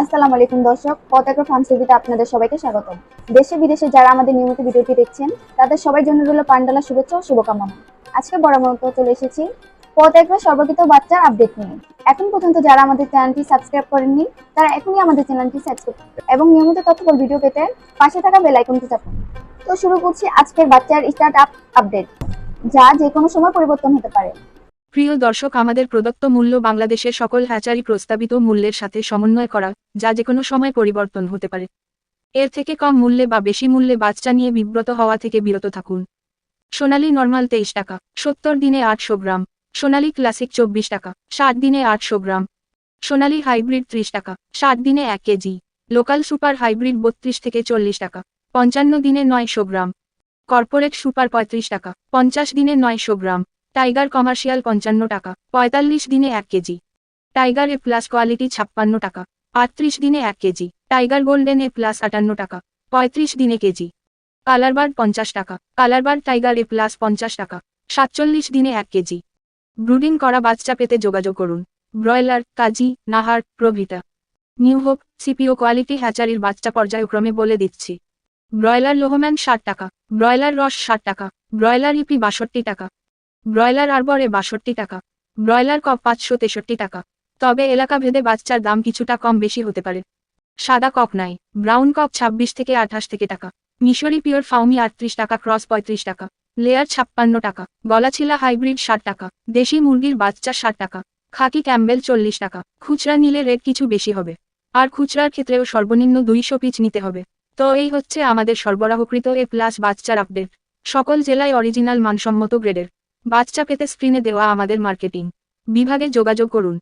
আসসালামু আলাইকুম দর্শক, পতাকা ফার্ম টিভিতে আপনাদের সবাইকে স্বাগত দেশে বিদেশে যারা আমাদের নিয়মিত ভিডিওটি দেখছেন, তাদের সবার জন্য রইল পান্ডালা শুভেচ্ছা ও শুভকামনা। আজকে মতো চলে এসেছি পতাকা সর্বকৃত বাচ্চার আপডেট নিয়ে। এখন পর্যন্ত যারা আমাদের চ্যানেলটি সাবস্ক্রাইব করেননি, তারা এখনই আমাদের চ্যানেলটি সাবস্ক্রাইব এবং নিয়মিত তথ্যবল ভিডিও পেতে পাশে থাকা বেল আইকনটি চাপুন। তো শুরু করছি আজকের বাচ্চার স্টার্ট আপ আপডেট যা যে কোনো সময় পরিবর্তন হতে পারে। প্রিয় দর্শক, আমাদের প্রদত্ত মূল্য বাংলাদেশের সকল হ্যাচারি প্রস্তাবিত মূল্যের সাথে সমন্বয় করা যা যে কোনো সময় পরিবর্তন হতে পারে। এর থেকে কম মূল্যে বা বেশি মূল্যে বাচ্চা নিয়ে বিব্রত হওয়া থেকে বিরত থাকুন। সোনালি নর্মাল তেইশ টাকা, সত্তর দিনে আটশো গ্রাম। সোনালী ক্লাসিক চব্বিশ টাকা, ষাট দিনে আটশো গ্রাম। সোনালী হাইব্রিড ত্রিশ টাকা, ষাট দিনে এক কেজি। লোকাল সুপার হাইব্রিড বত্রিশ থেকে চল্লিশ টাকা, পঞ্চান্ন দিনে নয়শো গ্রাম। কর্পোরেট সুপার পঁয়ত্রিশ টাকা, পঞ্চাশ দিনে নয়শো গ্রাম। টাইগার কমার্শিয়াল পঞ্চান্ন টাকা, পঁয়তাল্লিশ দিনে এক KG. Tiger A plus quality ছাপ্পান্ন টাকা। আটত্রিশ দিনে এক KG. Tiger golden A plus আটান্ন টাকা। পঁয়ত্রিশ দিনে কেজি। কালারবার্ড পঞ্চাশ টাকা। কালারবার্ড টাইগার এ প্লাস পঞ্চাশ টাকা। সাতচল্লিশ দিনে এক কেজি। ব্রুডিং করা বাচ্চা পেতে যোগাযোগ করুন। ব্রয়লার, কাজী, নাহার, প্রভৃতা। নিউ হোপ, সিপিও কোয়ালিটি হ্যাচারির বাচ্চা পর্যায়ক্রমে বলে দিচ্ছি। ব্রয়লার লোহম্যান ষাট টাকা। ব্রয়লার রস ষাট টাকা। ব্রয়লার ইপি বাষট্টি টাকা। ব্রয়লার আরবরে বাষট্টি টাকা। ব্রয়লার কপ পাঁচশো তেষট্টি টাকা। তবে এলাকা ভেদে বাচ্চার দাম কিছুটা কম বেশি হতে পারে। সাদা কক নাই, ব্রাউন কক ছাব্বিশ থেকে আঠাশ থেকে টাকা, মিশরি পিওর ফাউমি আটত্রিশ টাকা, ক্রস পঁয়ত্রিশ টাকা, লেয়ার ছাপ্পান্ন টাকা, গলাছিলা হাইব্রিড ষাট টাকা, দেশি মুরগির বাচ্চা ষাট টাকা, খাকি ক্যাম্বেল চল্লিশ টাকা, খুচরা নিলে রেট কিছু বেশি হবে। আর খুচরার ক্ষেত্রেও সর্বনিম্ন দুইশো পিচ নিতে হবে। তো এই হচ্ছে আমাদের সরবরাহকৃত এ প্লাস বাচ্চার আপডেট। সকল জেলায় অরিজিনাল মানসম্মত গ্রেডের বাচ্চা পেতে স্ক্রিনে দেওয়া আমাদের মার্কেটিং। বিভাগে যোগাযোগ করুন।